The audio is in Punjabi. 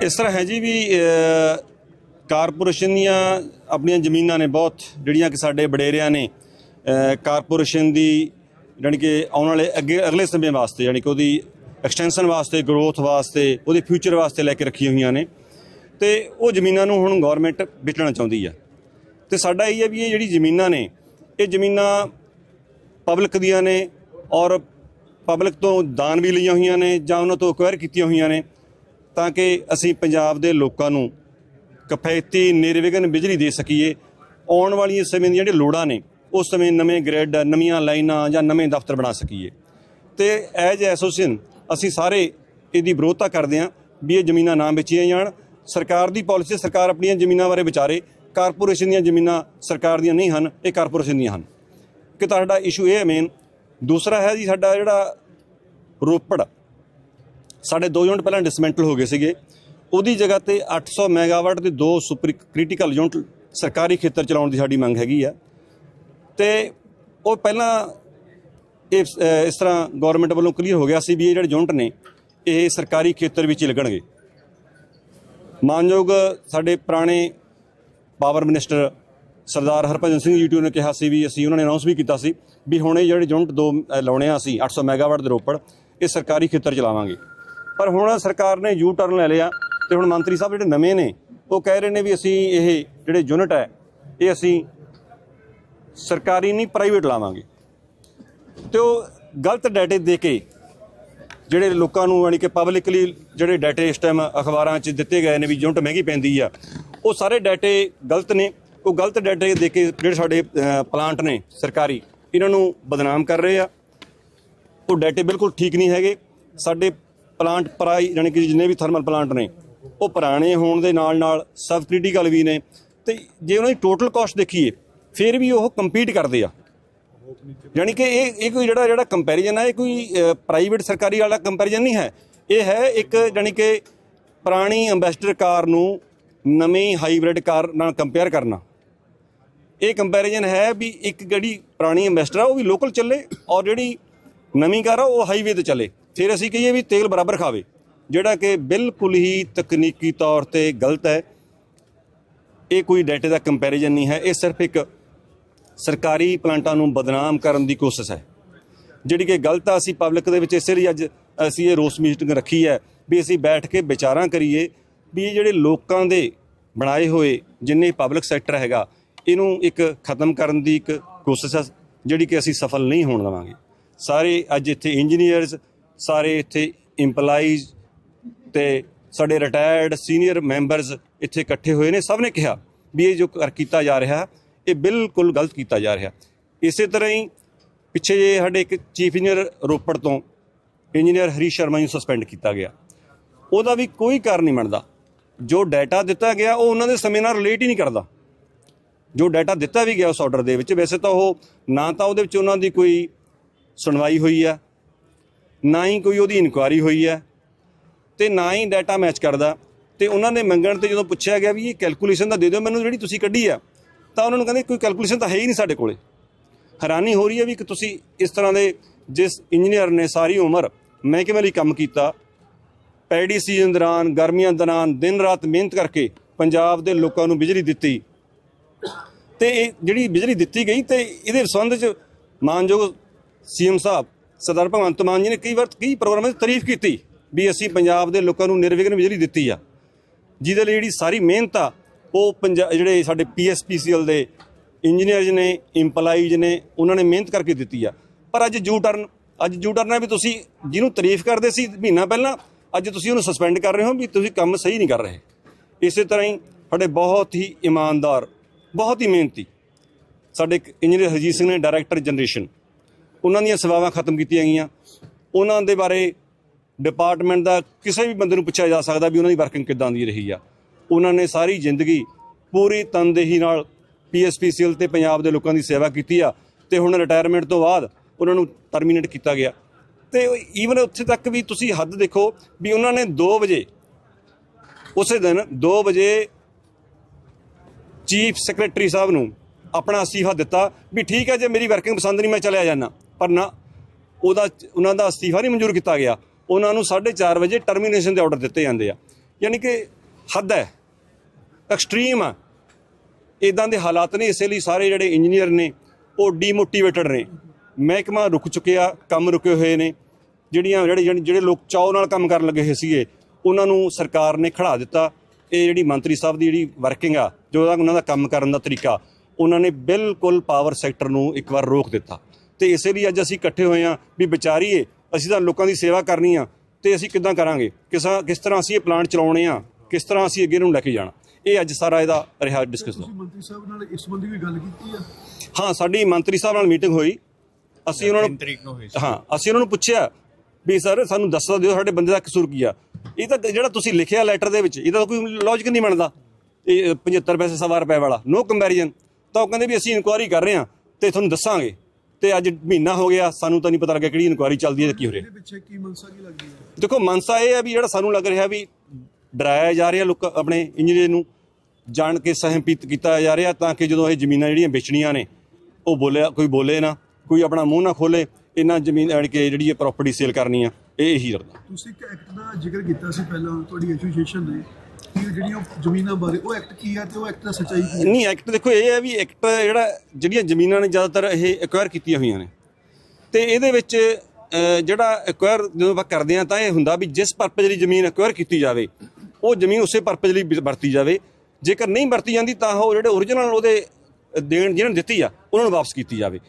ਇਸ ਤਰ੍ਹਾਂ ਹੈ ਜੀ ਵੀ ਕਾਰਪੋਰੇਸ਼ਨ ਦੀਆਂ ਆਪਣੀਆਂ ਜ਼ਮੀਨਾਂ ਨੇ ਬਹੁਤ, ਜਿਹੜੀਆਂ ਕਿ ਸਾਡੇ ਵਡੇਰਿਆਂ ਨੇ ਕਾਰਪੋਰੇਸ਼ਨ ਦੀ ਜਾਣੀ ਕਿ ਆਉਣ ਵਾਲੇ ਅੱਗੇ, ਅਗਲੇ ਸਮੇਂ ਵਾਸਤੇ ਜਾਣੀ ਕਿ ਉਹਦੀ ਐਕਸਟੈਂਸ਼ਨ ਵਾਸਤੇ ਗਰੋਥ ਵਾਸਤੇ, ਉਹਦੇ ਫਿਊਚਰ ਵਾਸਤੇ ਲੈ ਕੇ ਰੱਖੀਆਂ ਹੋਈਆਂ ਨੇ। ਤੇ ਉਹ ਜ਼ਮੀਨਾਂ ਨੂੰ ਹੁਣ ਗਵਰਨਮੈਂਟ ਵੇਚਣਾ ਚਾਹੁੰਦੀ ਆ। ਤੇ ਸਾਡਾ ਇਹ ਹੈ ਵੀ ਇਹ ਜਿਹੜੀ ਜ਼ਮੀਨਾਂ ਨੇ, ਇਹ ਜ਼ਮੀਨਾਂ ਪਬਲਿਕ ਦੀਆਂ ਨੇ ਔਰ ਪਬਲਿਕ ਤੋਂ ਦਾਨ ਵੀ ਲਈਆਂ ਹੋਈਆਂ ਨੇ ਜਾਂ ਉਹਨਾਂ ਤੋਂ ਅਕਵਾਇਰ ਕੀਤੀਆਂ ਹੋਈਆਂ ਨੇ। ਤਾਂ ਕਿ ਅਸੀਂ ਪੰਜਾਬ ਦੇ ਲੋਕਾਂ ਨੂੰ ਕਿਫਾਇਤੀ ਨਿਰਵਿਘਨ ਬਿਜਲੀ ਦੇ ਸਕੀਏ। ਆਉਣ ਵਾਲੀਆਂ ਸਮੇਂ ਦੀਆਂ ਜਿਹੜੀਆਂ ਲੋੜਾਂ ਨੇ, ਉਸ ਸਮੇਂ ਨਵੇਂ ਗ੍ਰਿਡ ਨਵੀਆਂ ਲਾਈਨਾਂ ਜਾਂ ਨਵੇਂ ਦਫ਼ਤਰ ਬਣਾ ਸਕੀਏ। ਤੇ ਐਜ ਐਸੋਸੀਏਸ਼ਨ ਅਸੀਂ ਸਾਰੇ ਇਹਦੀ ਵਿਰੋਧਤਾ ਕਰਦੇ ਹਾਂ ਵੀ ਇਹ ਜ਼ਮੀਨਾਂ ਨਾ ਵੇਚੀਆਂ ਜਾਣ। ਸਰਕਾਰ ਦੀ ਪਾਲਿਸੀ ਸਰਕਾਰ ਆਪਣੀਆਂ ਜ਼ਮੀਨਾਂ ਬਾਰੇ ਵਿਚਾਰੇ। ਕਾਰਪੋਰੇਸ਼ਨ ਦੀਆਂ ਜ਼ਮੀਨਾਂ ਸਰਕਾਰ ਦੀਆਂ ਨਹੀਂ ਹਨ, ਇਹ ਕਾਰਪੋਰੇਸ਼ਨ ਦੀਆਂ ਹਨ। ਕਿ ਤੁਹਾਡਾ ਇਸ਼ੂ ਇਹ ਹੈ ਮੇਨ ਦੂਸਰਾ ਹੈ ਜੀ ਸਾਡਾ ਜਿਹੜਾ ਰੋਪੜ। ਸਾਡੇ 2 ਯੂਨਿਟ ਪਹਿਲਾਂ ਡਿਸਮੈਂਟਲ ਹੋ ਗਏ ਸੀਗੇ। ਉਹਦੀ ਜਗ੍ਹਾ ਤੇ 800 ਮੈਗਾਵਾਟ ਦੇ ਦੋ ਸੁਪਰ ਕ੍ਰਿਟੀਕਲ ਯੂਨਿਟ ਸਰਕਾਰੀ ਖੇਤਰ ਚਲਾਉਣ ਦੀ ਸਾਡੀ ਮੰਗ ਹੈਗੀ ਆ। ਤੇ ਉਹ ਪਹਿਲਾਂ ਇਸ ਤਰ੍ਹਾਂ ਗਵਰਨਮੈਂਟ ਵੱਲੋਂ ਕਲੀਅਰ ਹੋ ਗਿਆ ਸੀ ਵੀ ਇਹ ਜਿਹੜੇ ਯੂਨਿਟ ਨੇ, ਇਹ ਸਰਕਾਰੀ ਖੇਤਰ ਵਿੱਚ ਹੀ ਲੱਗਣਗੇ। ਮਾਨਯੋਗ ਸਾਡੇ ਪੁਰਾਣੇ ਪਾਵਰ ਮਿਨਿਸਟਰ ਸਰਦਾਰ ਹਰਭਜਨ ਸਿੰਘ ਜੀਟੂ ਨੇ ਕਿਹਾ ਸੀ ਵੀ ਅਸੀਂ ਉਹਨਾਂ ਨੇ ਅਨਾਉਂਸ ਵੀ ਕੀਤਾ ਸੀ ਵੀ ਹੁਣ ਇਹ ਜਿਹੜੇ ਯੂਨਿਟ ਦੋ ਲਾਉਣੇ ਆ ਅਸੀਂ 800 ਮੈਗਾਵਾਟ ਦੇ ਰੋਪੜ, ਇਹ ਸਰਕਾਰੀ ਖੇਤਰ ਚਲਾਵਾਂਗੇ। ਪਰ ਹੁਣ ਸਰਕਾਰ ਨੇ ਯੂ ਟਰਨ ਲੈ ਲਿਆ ਤੇ ਹੁਣ ਮੰਤਰੀ ਸਾਹਿਬ ਜਿਹੜੇ ਨਵੇਂ ਨੇ, ਉਹ ਕਹਿ ਰਹੇ ਨੇ ਵੀ ਅਸੀਂ ਇਹ ਜਿਹੜੇ ਯੂਨਿਟ ਹੈ, ਇਹ ਅਸੀਂ ਸਰਕਾਰੀ ਨਹੀਂ ਪ੍ਰਾਈਵੇਟ ਲਾਵਾਂਗੇ। ਤੇ ਉਹ ਗਲਤ ਡਾਟੇ ਦੇ ਕੇ ਜਿਹੜੇ ਲੋਕਾਂ ਨੂੰ ਯਾਨੀ ਕਿ ਪਬਲਿਕਲੀ ਜਿਹੜੇ ਡਾਟੇ ਇਸ ਟਾਈਮ ਅਖਬਾਰਾਂ 'ਚ ਦਿੱਤੇ ਗਏ ਨੇ ਵੀ ਯੂਨਿਟ ਮਹਿੰਗੀ ਪੈਂਦੀ ਆ, ਉਹ ਸਾਰੇ ਡਾਟੇ ਗਲਤ ਨੇ। ਉਹ ਗਲਤ ਡਾਟੇ ਦੇ ਕੇ ਜਿਹੜੇ ਸਾਡੇ ਪਲਾਂਟ ਨੇ ਸਰਕਾਰੀ, ਇਹਨਾਂ ਨੂੰ ਬਦਨਾਮ ਕਰ ਰਹੇ ਆ। ਉਹ ਡਾਟੇ ਬਿਲਕੁਲ ਠੀਕ ਨਹੀਂ ਹੈਗੇ। ਸਾਡੇ ਪਲਾਂਟ ਪ੍ਰਾਈ, ਯਾਨੀ ਕਿ ਜਿੰਨੇ ਵੀ ਥਰਮਲ ਪਲਾਂਟ ਨੇ, ਉਹ ਪੁਰਾਣੇ ਹੋਣ ਦੇ ਨਾਲ ਨਾਲ ਸਬ ਕ੍ਰਿਟੀਕਲ ਵੀ ਨੇ। ਤੇ ਜੇ ਉਹਨਾਂ ਦੀ ਟੋਟਲ ਕਾਸਟ ਦੇਖੀਏ, ਫਿਰ ਵੀ ਉਹ ਕੰਪੀਟ ਕਰਦੇ ਆ। ਯਾਨੀ ਕਿ ਇਹ ਇਹ ਕੋਈ ਜਿਹੜਾ ਜਿਹੜਾ ਕੰਪੈਰੀਜ਼ਨ ਹੈ ਇਹ ਕੋਈ ਪ੍ਰਾਈਵੇਟ ਸਰਕਾਰੀ ਵਾਲਾ ਕੰਪੈਰੀਜ਼ਨ ਨਹੀਂ ਹੈ। ਇਹ ਹੈ ਇੱਕ, ਯਾਨੀ ਕਿ ਪੁਰਾਣੀ ਐਂਬੈਸਡਰ ਕਾਰ ਨੂੰ ਨਵੀਂ ਹਾਈਬ੍ਰਿਡ ਕਾਰ ਨਾਲ ਕੰਪੇਅਰ ਕਰਨਾ। ਇਹ ਕੰਪੈਰੀਜ਼ਨ ਹੈ ਵੀ ਇੱਕ ਜਿਹੜੀ ਪੁਰਾਣੀ ਐਂਬੈਸਡਰ ਆ, ਉਹ ਵੀ ਲੋਕਲ ਚੱਲੇ ਔਰ ਜਿਹੜੀ ਨਵੀਂ ਕਾਰ ਆ, ਉਹ ਹਾਈਵੇ ਤੇ ਚੱਲੇ। ਫਿਰ ਅਸੀਂ ਕਹੀਏ ਵੀ ਤੇਲ ਬਰਾਬਰ ਖਾਵੇ, ਜਿਹੜਾ ਕਿ ਬਿਲਕੁਲ ਹੀ ਤਕਨੀਕੀ ਤੌਰ ਤੇ ਗਲਤ ਹੈ। ਇਹ ਕੋਈ ਡਾਟੇ ਦਾ ਕੰਪੈਰੀਜ਼ਨ ਨਹੀਂ ਹੈ, ਇਹ ਸਿਰਫ ਇੱਕ ਸਰਕਾਰੀ ਪਲਾਂਟਾਂ ਨੂੰ ਬਦਨਾਮ ਕਰਨ ਦੀ ਕੋਸ਼ਿਸ਼ ਹੈ। ਜਿਹੜੀ ਕਿ ਗਲਤ ਆ, ਅਸੀਂ ਪਬਲਿਕ ਦੇ ਵਿੱਚ ਇਸੇ ਲਈ ਅੱਜ ਅਸੀਂ ਇਹ ਰੋਸ ਮੀਟਿੰਗ ਰੱਖੀ ਹੈ ਵੀ ਅਸੀਂ ਬੈਠ ਕੇ ਵਿਚਾਰਾਂ ਕਰੀਏ ਵੀ ਇਹ ਜਿਹੜੇ ਲੋਕਾਂ ਦੇ ਬਣਾਏ ਹੋਏ ਜਿੰਨੇ ਪਬਲਿਕ ਸੈਕਟਰ ਹੈਗਾ, ਇਹਨੂੰ ਇੱਕ ਖਤਮ ਕਰਨ ਦੀ ਇੱਕ ਕੋਸ਼ਿਸ਼ ਹੈ ਜਿਹੜੀ ਕਿ ਅਸੀਂ ਸਫਲ ਨਹੀਂ ਹੋਣ ਦੇਵਾਂਗੇ। ਸਾਰੇ ਅੱਜ ਇੱਥੇ ਇੰਜੀਨੀਅਰਸ ਸਾਰੇ ਇੱਥੇ EMPLOYEES ਤੇ ਸਾਡੇ ਰਿਟਾਇਰਡ ਸੀਨੀਅਰ ਮੈਂਬਰਸ ਇੱਥੇ ਇਕੱਠੇ ਹੋਏ ਨੇ। ਸਭ ਨੇ ਕਿਹਾ ਵੀ ਇਹ ਜੋ ਕੀਤਾ ਜਾ ਰਿਹਾ, ਇਹ ਬਿਲਕੁਲ ਗਲਤ ਕੀਤਾ ਜਾ ਰਿਹਾ। ਇਸੇ ਤਰ੍ਹਾਂ ਹੀ ਪਿੱਛੇ ਜੇ ਸਾਡੇ ਇੱਕ ਚੀਫ ਇੰਜੀਨੀਅਰ ਰੋਪੜ ਤੋਂ ਇੰਜੀਨੀਅਰ ਹਰੀ ਸ਼ਰਮਾ ਨੂੰ ਸਸਪੈਂਡ ਕੀਤਾ ਗਿਆ। ਉਹਦਾ ਵੀ ਕੋਈ ਕਾਰਨ ਨਹੀਂ ਬਣਦਾ। ਜੋ ਡਾਟਾ ਦਿੱਤਾ ਗਿਆ, ਉਹ ਉਹਨਾਂ ਦੇ ਸਮੇਂ ਨਾਲ ਰਿਲੇਟ ਹੀ ਨਹੀਂ ਕਰਦਾ। ਜੋ ਡਾਟਾ ਦਿੱਤਾ ਵੀ ਗਿਆ ਉਸ ਆਰਡਰ ਦੇ ਵਿੱਚ, ਵੈਸੇ ਤਾਂ ਉਹ ਨਾ ਤਾਂ ਉਹਦੇ ਵਿੱਚ ਉਹਨਾਂ ਦੀ ਕੋਈ ਸੁਣਵਾਈ ਹੋਈ ਆ ਨਾ ਹੀ ਕੋਈ ਉਹਦੀ ਇਨਕੁਆਇਰੀ ਹੋਈ ਹੈ ਤੇ ਨਾ ਹੀ ਡਾਟਾ ਮੈਚ ਕਰਦਾ। ਤੇ ਉਹਨਾਂ ਨੇ ਮੰਗਣ ਤੇ ਜਦੋਂ ਪੁੱਛਿਆ ਗਿਆ ਵੀ ਇਹ ਕੈਲਕੂਲੇਸ਼ਨ ਦਾ ਦੇ ਦਿਓ, ਮੈਨੂੰ ਜਿਹੜੀ ਤੁਸੀਂ ਕੱਢੀ ਆ, ਤਾਂ ਉਹਨਾਂ ਨੂੰ ਕਹਿੰਦੇ ਕੋਈ ਕੈਲਕੂਲੇਸ਼ਨ ਤਾਂ ਹੈ ਹੀ ਨਹੀਂ ਸਾਡੇ ਕੋਲੇ। ਹੈਰਾਨੀ ਹੋ ਰਹੀ ਹੈ ਵੀ ਕਿ ਤੁਸੀਂ ਇਸ ਤਰ੍ਹਾਂ ਦੇ ਜਿਸ ਇੰਜੀਨੀਅਰ ਨੇ ਸਾਰੀ ਉਮਰ ਮਹਿਕਮੇ ਲਈ ਕੰਮ ਕੀਤਾ ਪੈਡੀ ਸੀਜ਼ਨ ਦੌਰਾਨ, ਗਰਮੀਆਂ ਦੌਰਾਨ, ਦਿਨ ਰਾਤ ਮਿਹਨਤ ਕਰਕੇ ਪੰਜਾਬ ਦੇ ਲੋਕਾਂ ਨੂੰ ਬਿਜਲੀ ਦਿੱਤੀ। ਤੇ ਇਹ ਜਿਹੜੀ ਬਿਜਲੀ ਦਿੱਤੀ ਗਈ ਤੇ ਇਹਦੇ ਸੰਬੰਧ ਚ ਮਾਨਯੋਗ ਸੀਐਮ ਸਾਹਿਬ ਸਰਦਾਰ ਭਗਵੰਤ ਮਾਨ ਜੀ ਨੇ ਕਈ ਵਾਰ ਕਈ ਪ੍ਰੋਗਰਾਮਾਂ 'ਚ ਤਾਰੀਫ ਕੀਤੀ ਵੀ ਅਸੀਂ ਪੰਜਾਬ ਦੇ ਲੋਕਾਂ ਨੂੰ ਨਿਰਵਿਘਨ ਬਿਜਲੀ ਦਿੱਤੀ ਆ। ਜਿਹਦੇ ਲਈ ਜਿਹੜੀ ਸਾਰੀ ਮਿਹਨਤ ਆ, ਉਹ ਪੰਜਾ, ਜਿਹੜੇ ਸਾਡੇ ਪੀਐਸਪੀਸੀਐਲ ਦੇ ਇੰਜੀਨੀਅਰਜ਼ ਨੇ ਇੰਪਲਾਈਜ਼ ਨੇ, ਉਹਨਾਂ ਨੇ ਮਿਹਨਤ ਕਰਕੇ ਦਿੱਤੀ ਆ। ਪਰ ਅੱਜ ਜੂ ਟਰਨ, ਅੱਜ ਜੂ ਟਰਨ ਹੈ ਵੀ ਤੁਸੀਂ ਜਿਹਨੂੰ ਤਾਰੀਫ ਕਰਦੇ ਸੀ ਮਹੀਨਾ ਪਹਿਲਾਂ, ਅੱਜ ਤੁਸੀਂ ਉਹਨੂੰ ਸਸਪੈਂਡ ਕਰ ਰਹੇ ਹੋ ਵੀ ਤੁਸੀਂ ਕੰਮ ਸਹੀ ਨਹੀਂ ਕਰ ਰਹੇ। ਇਸੇ ਤਰ੍ਹਾਂ ਹੀ ਸਾਡੇ ਬਹੁਤ ਹੀ ਇਮਾਨਦਾਰ, ਬਹੁਤ ਹੀ ਮਿਹਨਤੀ ਸਾਡੇ ਇੱਕ ਇੰਜੀਨੀਅਰ ਹਰਜੀਤ ਸਿੰਘ ਨੇ ਡਾਇਰੈਕਟਰ ਜਨਰੇਸ਼ਨ ਉਹਨਾਂ ਦੀਆਂ ਸੇਵਾਵਾਂ ਖਤਮ ਕੀਤੀਆਂ ਗਈਆਂ। ਉਹਨਾਂ ਦੇ ਬਾਰੇ ਡਿਪਾਰਟਮੈਂਟ ਦਾ ਕਿਸੇ ਵੀ ਬੰਦੇ ਨੂੰ ਪੁੱਛਿਆ ਜਾ ਸਕਦਾ ਵੀ ਉਹਨਾਂ ਦੀ ਵਰਕਿੰਗ ਕਿੱਦਾਂ ਦੀ ਰਹੀ ਆ। ਉਹਨਾਂ ਨੇ ਸਾਰੀ ਜ਼ਿੰਦਗੀ ਪੂਰੀ ਤਨਦੇਹੀ ਨਾਲ ਪੀਐਸਪੀਸੀਐਲ ਤੇ ਪੰਜਾਬ ਦੇ ਲੋਕਾਂ ਦੀ ਸੇਵਾ ਕੀਤੀ ਆ ਤੇ ਹੁਣ ਰਿਟਾਇਰਮੈਂਟ ਤੋਂ ਬਾਅਦ ਉਹਨਾਂ ਨੂੰ ਟਰਮੀਨੇਟ ਕੀਤਾ ਗਿਆ। ਤੇ ਈਵਨ ਉੱਥੇ ਤੱਕ ਵੀ ਤੁਸੀਂ ਹੱਦ ਦੇਖੋ ਵੀ ਉਹਨਾਂ ਨੇ 2 ਵਜੇ, ਉਸੇ ਦਿਨ 2 ਵਜੇ ਚੀਫ ਸੈਕਟਰੀ ਸਾਹਿਬ ਨੂੰ ਆਪਣਾ ਅਸੀਫਾ ਦਿੱਤਾ ਵੀ ਠੀਕ ਹੈ ਜੇ ਮੇਰੀ ਵਰਕਿੰਗ ਪਸੰਦ ਨਹੀਂ, ਮੈਂ ਚਲਿਆ ਜਾਣਾ ਪਰ ਨਾ ਉਹਦਾ ਉਹਨਾਂ ਦਾ ਅਸਤੀਫਾ ਨਹੀਂ ਮਨਜ਼ੂਰ ਕੀਤਾ ਗਿਆ। ਉਹਨਾਂ ਨੂੰ 4:30 ਵਜੇ ਟਰਮੀਨੇਸ਼ਨ ਦੇ ਆਰਡਰ ਦਿੱਤੇ ਜਾਂਦੇ ਆ। ਯਾਨੀ ਕਿ ਹੱਦ ਹੈ। ਐਕਸਟ੍ਰੀਮ ਆ। ਇਦਾਂ ਦੇ ਹਾਲਾਤ ਨੇ, ਇਸੇ ਲਈ ਸਾਰੇ ਜਿਹੜੇ ਇੰਜੀਨੀਅਰ ਨੇ, ਉਹ ਡੀਮੋਟੀਵੇਟਡ ਨੇ। ਮਹਿਕਮਾ ਰੁਕ ਚੁੱਕਿਆ, ਕੰਮ ਰੁਕੇ ਹੋਏ ਨੇ। ਜਿਹੜੀਆਂ ਜਿਹੜੇ ਜਿਹੜੇ- ਲੋਕ ਚਾਅ ਨਾਲ ਕੰਮ ਕਰਨ ਲੱਗੇ ਹੋਏ ਸੀਗੇ, ਉਹਨਾਂ ਨੂੰ ਸਰਕਾਰ ਨੇ ਖੜਾ ਦਿੱਤਾ। ਇਹ ਜਿਹੜੀ ਮੰਤਰੀ ਸਾਹਿਬ ਦੀ ਜਿਹੜੀ ਵਰਕਿੰਗ ਆ, ਜੋ ਉਹਨਾਂ ਦਾ ਕੰਮ ਕਰਨ ਦਾ ਤਰੀਕਾ, ਉਹਨਾਂ ਨੇ ਬਿਲਕੁਲ ਪਾਵਰ ਸੈਕਟਰ ਨੂੰ ਇੱਕ ਵਾਰ ਰੋਕ ਦਿੱਤਾ। ਤੇ ਇਸੇ ਲਈ ਅੱਜ ਅਸੀਂ ਇਕੱਠੇ ਹੋਏ ਆ ਵੀ ਵਿਚਾਰੀਏ ਅਸੀਂ ਤਾਂ ਲੋਕਾਂ ਦੀ ਸੇਵਾ ਕਰਨੀ ਆ ਤੇ ਅਸੀਂ ਕਿੱਦਾਂ ਕਰਾਂਗੇ? ਕਿਸਾ ਕਿਸ ਤਰ੍ਹਾਂ ਅਸੀਂ ਇਹ ਪਲਾਂਟ ਚਲਾਉਣੇ ਆ? ਕਿਸ ਤਰ੍ਹਾਂ ਅਸੀਂ ਅੱਗੇ ਨੂੰ ਲੈ ਕੇ ਜਾਣਾ? ਇਹ ਅੱਜ ਸਾਰਾ ਇਹਦਾ ਰਿਹਾ ਡਿਸਕਸ ਤੁਸੀਂ ਮੰਤਰੀ ਸਾਹਿਬ ਨਾਲ ਇਸ ਸੰਬੰਧੀ ਵੀ ਗੱਲ ਕੀਤੀ ਆ? ਹਾਂ ਸਾਡੀ ਮੰਤਰੀ ਸਾਹਿਬ ਨਾਲ ਮੀਟਿੰਗ ਹੋਈ। ਅਸੀਂ ਉਹਨਾਂ ਨੂੰ ਤਰੀਕ ਨੂੰ ਹੋਈ ਹਾਂ ਅਸੀਂ ਉਹਨਾਂ ਨੂੰ ਪੁੱਛਿਆ ਵੀ ਸਰ ਸਾਨੂੰ ਦੱਸ ਤਾਂ ਦਿਓ ਸਾਡੇ ਬੰਦੇ ਦਾ ਕਸੂਰ ਕੀ ਆ। ਇਹ ਤਾਂ ਜਿਹੜਾ ਤੁਸੀਂ ਲਿਖਿਆ ਲੈਟਰ ਦੇ ਵਿੱਚ ਇਹਦਾ ਤਾਂ ਕੋਈ ਲੌਜੀਕ ਨਹੀਂ ਬਣਦਾ। ਇਹ 75 ਪੈਸੇ ਸਵਾ ਰੁਪਏ ਵਾਲਾ ਨੋ ਕੰਪੈਰੀਜ਼ਨ ਤਾਂ ਉਹ ਕਹਿੰਦੇ ਵੀ ਅਸੀਂ ਇਨਕੁਆਇਰੀ ਕਰ ਰਹੇ ਹਾਂ ਤੇ ਤੁਹਾਨੂੰ ਦੱਸਾਂਗੇ। ਤੇ ਅੱਜ ਮਹੀਨਾ ਹੋ ਗਿਆ ਸਾਨੂੰ ਤਾਂ ਨਹੀਂ ਪਤਾ ਲੱਗਿਆ ਕਿਹੜੀ ਇਨਕੁਆਇਰੀ ਚੱਲਦੀ ਹੈ ਤੇ ਕੀ ਹੋ ਰਿਹਾ। ਇਹਦੇ ਪਿੱਛੇ ਕੀ ਮਨਸਾ ਕੀ ਲੱਗਦੀ ਹੈ? ਦੇਖੋ ਮਨਸਾ ਇਹ ਹੈ ਵੀ ਜਿਹੜਾ ਸਾਨੂੰ ਲੱਗ ਰਿਹਾ ਵੀ ਡਰਾਇਆ ਜਾ ਰਿਹਾ ਲੋਕ ਆਪਣੇ ਇੰਜੀਨੀਅਰ ਨੂੰ ਜਾਣ ਕੇ ਸਹਿਮਪਿਤ ਕੀਤਾ ਜਾ ਰਿਹਾ ਤਾਂ ਕਿ ਜਦੋਂ ਇਹ ਜ਼ਮੀਨਾਂ ਜਿਹੜੀਆਂ ਵੇਚਣੀਆਂ ਨੇ ਉਹ ਬੋਲਿਆ ਕੋਈ ਬੋਲੇ ਨਾ ਕੋਈ ਆਪਣਾ ਮੂੰਹ ਨਾ ਖੋਲੇ ਇਹਨਾਂ ਜ਼ਮੀਨ ਜਿਹੜੀ ਕਿ ਜਿਹੜੀ ਇਹ ਪ੍ਰਾਪਰਟੀ ਸੇਲ ਕਰਨੀ ਆ ਇਹ ਇਹੀ ਕਰਦਾ ਤੁਸੀਂ ਇੱਕ ਐਕਟ ਦਾ ਜ਼ਿਕਰ ਕੀਤਾ ਸੀ ਪਹਿਲਾਂ ਤੁਹਾਡੀ ਐਸੋਸੀਏਸ਼ਨ ਨੇ ਕਿ ਜਿਹੜੀਆਂ ਜ਼ਮੀਨਾਂ ਬਾਰੇ ਉਹ ਐਕਟ ਕੀ ਆ ਤੇ ਉਹ ਐਕਟ ਦਾ ਸੱਚਾਈ ਕੀ ਨਹੀਂ, ਐਕਟ ਦੇਖੋ, ਇਹ ਹੈ ਵੀ ਐਕਟ ਜਿਹੜਾ ਜਿਹੜੀਆਂ ਜ਼ਮੀਨਾਂ ਨੇ ਜ਼ਿਆਦਾਤਰ ਇਹ ਐਕਵਾਇਰ ਕੀਤੀਆਂ ਹੋਈਆਂ ਨੇ। ਤੇ ਇਹਦੇ ਵਿੱਚ ਜਿਹੜਾ ਐਕਵਾਇਰ ਜਦੋਂ ਆਪਾਂ ਕਰਦੇ ਆ ਤਾਂ ਇਹ ਹੁੰਦਾ ਵੀ ਜਿਸ ਪਰਪਸ ਲਈ ਜ਼ਮੀਨ ਐਕਵਾਇਰ ਕੀਤੀ ਜਾਵੇ, ਉਹ ਜ਼ਮੀਨ ਉਸੇ ਪਰਪਸ ਲਈ ਵਰਤੀ ਜਾਵੇ। ਜੇਕਰ ਨਹੀਂ ਵਰਤੀ ਜਾਂਦੀ ਤਾਂ ਉਹ ਜਿਹੜੇ ਓਰੀਜਨਲ ਉਹਦੇ ਦੇਣ ਜਿਹਨਾਂ ਨੂੰ ਦਿੱਤੀ ਆ, ਉਹਨਾਂ ਨੂੰ ਵਾਪਸ ਕੀਤੀ ਜਾਵੇ।